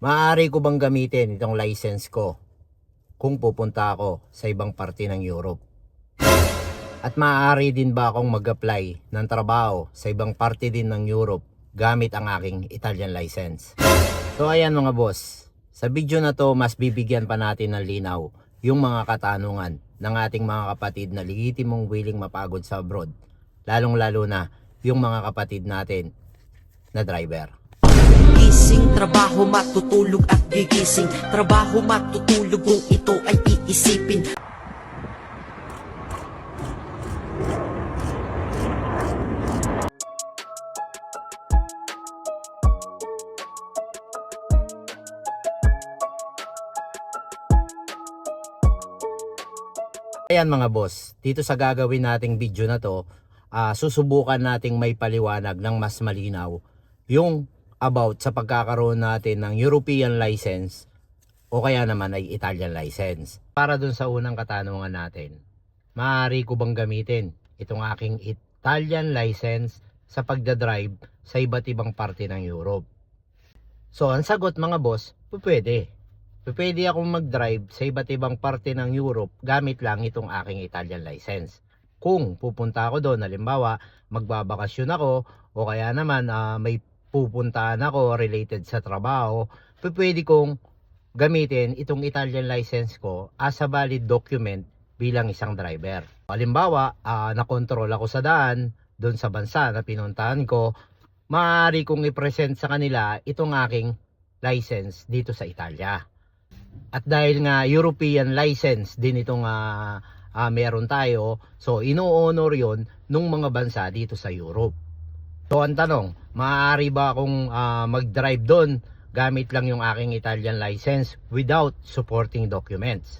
Maaari ko bang gamitin itong license ko kung pupunta ako sa ibang parte ng Europe? At maaari din ba akong mag-apply ng trabaho sa ibang parte din ng Europe gamit ang aking Italian license? So ayan mga boss, sa video na to mas bibigyan pa natin ng linaw yung mga katanungan ng ating mga kapatid na legitimong willing mapagod sa abroad. Lalong lalo na yung mga kapatid natin na driver. Gising, trabaho, matutulog at gigising. Trabaho, matutulog kung ito ay iisipin. Ayan mga boss, dito sa gagawin nating video na to, ah, susubukan nating may paliwanag ng mas malinaw. Yung about sa pagkakaroon natin ng European license o kaya naman ay Italian license. Para dun sa unang katanungan natin, maaari ko bang gamitin itong aking Italian license sa pagdadrive sa iba't ibang parte ng Europe? So, ang sagot mga boss, pwede. Pwede akong mag-drive sa iba't ibang parte ng Europe gamit lang itong aking Italian license. Kung pupunta ako doon, halimbawa, magbabakasyon ako o kaya naman ah, may pupuntahan ako related sa trabaho, pwede kong gamitin itong Italian license ko as a valid document bilang isang driver. Halimbawa, ah, nakontrol ako sa daan doon sa bansa na pinuntahan ko, maaari kong i-present sa kanila itong aking license dito sa Italia. At dahil nga European license din itong ah, ah, meron tayo, so ino-honor yon nung mga bansa dito sa Europe. So ang tanong, maaari ba akong ah, mag-drive doon gamit lang yung aking Italian license without supporting documents?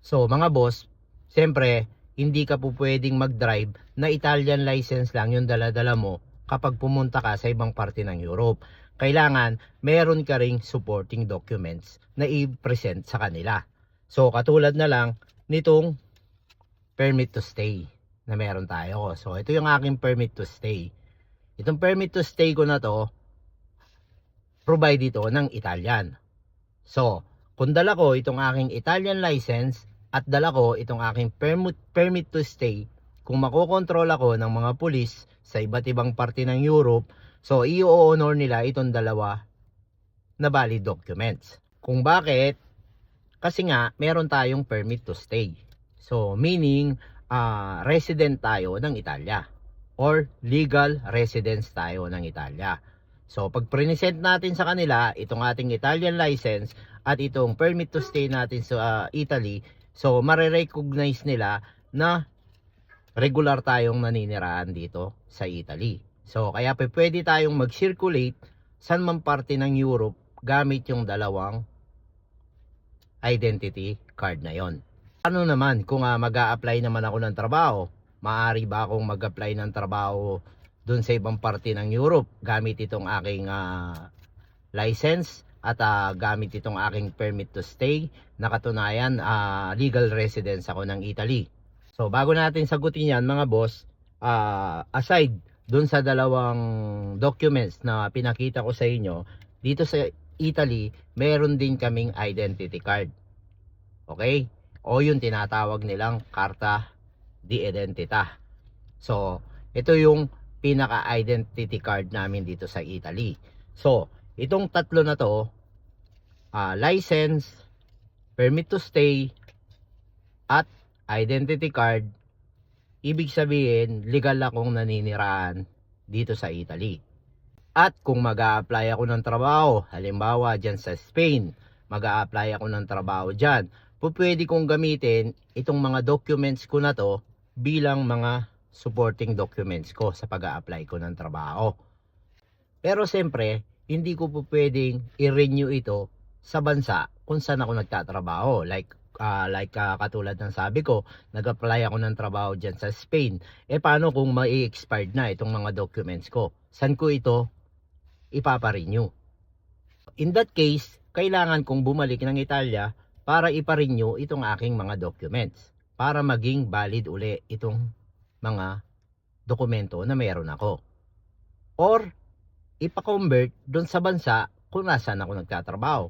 So mga boss, siyempre, hindi ka po pwedeng mag-drive na Italian license lang yung dala-dala mo kapag pumunta ka sa ibang parte ng Europe. Kailangan meron ka ring supporting documents na i-present sa kanila. So katulad na lang nitong permit to stay na meron tayo. So ito yung aking permit to stay. Itong permit to stay ko na to, provide ito ng Italian. So, kung dala ko itong aking Italian license at dala ko itong aking permit, permit to stay, kung makokontrol ako ng mga pulis sa iba't ibang parte ng Europe, so i-honor nila itong dalawa na valid documents. Kung bakit? Kasi nga, meron tayong permit to stay. So, meaning, ah, resident tayo ng Italia or legal residence tayo ng Italia. So, pag present natin sa kanila itong ating Italian license at itong permit to stay natin sa ah, Italy, so mare-recognize nila na regular tayong naninirahan dito sa Italy. So, kaya pwede tayong mag-circulate saan man parte ng Europe gamit yung dalawang identity card na yon. Ano naman kung uh, mag apply naman ako ng trabaho? Maaari ba akong mag-apply ng trabaho doon sa ibang parte ng Europe gamit itong aking ah, license at ah, gamit itong aking permit to stay na katunayan ah, legal residence ako ng Italy. So bago natin sagutin yan mga boss, ah, aside doon sa dalawang documents na pinakita ko sa inyo, dito sa Italy, meron din kaming identity card. Okay? O yung tinatawag nilang karta di identita. So, ito yung pinaka-identity card namin dito sa Italy. So, itong tatlo na to, ah, license, permit to stay, at identity card, ibig sabihin, legal akong naninirahan dito sa Italy. At kung mag apply ako ng trabaho, halimbawa dyan sa Spain, mag apply ako ng trabaho dyan, pwede kong gamitin itong mga documents ko na to bilang mga supporting documents ko sa pag apply ko ng trabaho. Pero siyempre, hindi ko po pwedeng i-renew ito sa bansa kung saan ako nagtatrabaho. Like, ah, like ah, katulad ng sabi ko, nag-apply ako ng trabaho dyan sa Spain. Eh paano kung mai-expired na itong mga documents ko? Saan ko ito ipaparenew? In that case, kailangan kong bumalik ng Italia para iparenew itong aking mga documents para maging valid uli itong mga dokumento na meron ako. Or ipa-convert doon sa bansa kung nasaan ako nagtatrabaho.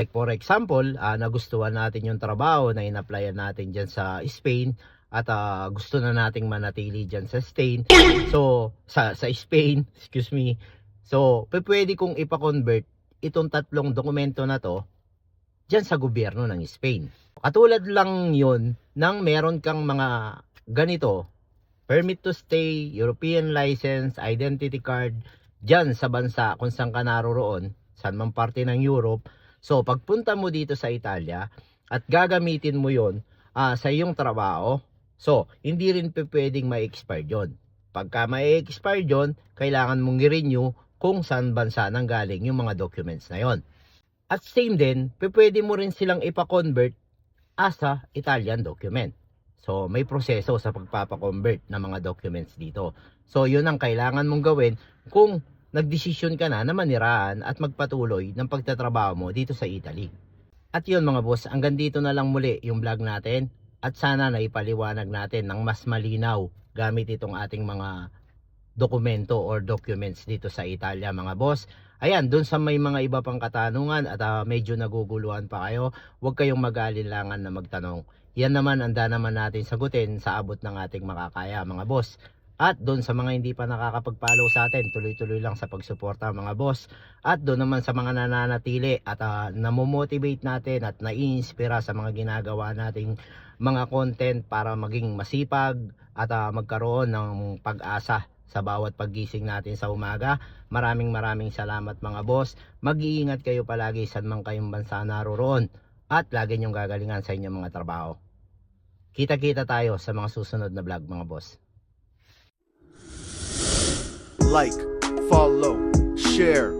Like for example, ah, nagustuhan natin yung trabaho na in-applyan natin dyan sa Spain at ah, gusto na nating manatili dyan sa Spain. So, sa, sa Spain, excuse me. So, pwede kong ipa-convert itong tatlong dokumento na to dyan sa gobyerno ng Spain. Katulad lang yon nang meron kang mga ganito, permit to stay, European license, identity card, dyan sa bansa kung saan ka naroroon, saan mang parte ng Europe. So, pagpunta mo dito sa Italia at gagamitin mo yon ah, sa iyong trabaho, so, hindi rin pwedeng ma-expire yon. Pagka ma-expire yon, kailangan mong i-renew kung saan bansa nang galing yung mga documents na yon. At same din, pwede mo rin silang ipa-convert as a Italian document. So, may proseso sa pagpapakonvert ng mga documents dito. So, yun ang kailangan mong gawin kung nagdesisyon ka na na maniraan at magpatuloy ng pagtatrabaho mo dito sa Italy. At yun mga boss, hanggang dito na lang muli yung vlog natin at sana naipaliwanag natin ng mas malinaw gamit itong ating mga dokumento or documents dito sa Italia mga boss. Ayan, dun sa may mga iba pang katanungan at ah, medyo naguguluhan pa kayo, huwag kayong mag-alinlangan na magtanong. Yan naman ang naman natin sagutin sa abot ng ating makakaya mga boss. At doon sa mga hindi pa nakakapag-follow sa atin, tuloy-tuloy lang sa pagsuporta mga boss. At doon naman sa mga nananatili at uh, namomotivate natin at naiinspira sa mga ginagawa nating mga content para maging masipag at ah, magkaroon ng pag-asa sa bawat paggising natin sa umaga. Maraming maraming salamat mga boss. Mag-iingat kayo palagi saan man kayong bansa naroroon at lagi niyong gagalingan sa inyong mga trabaho. Kita-kita tayo sa mga susunod na vlog mga boss. like, follow, share,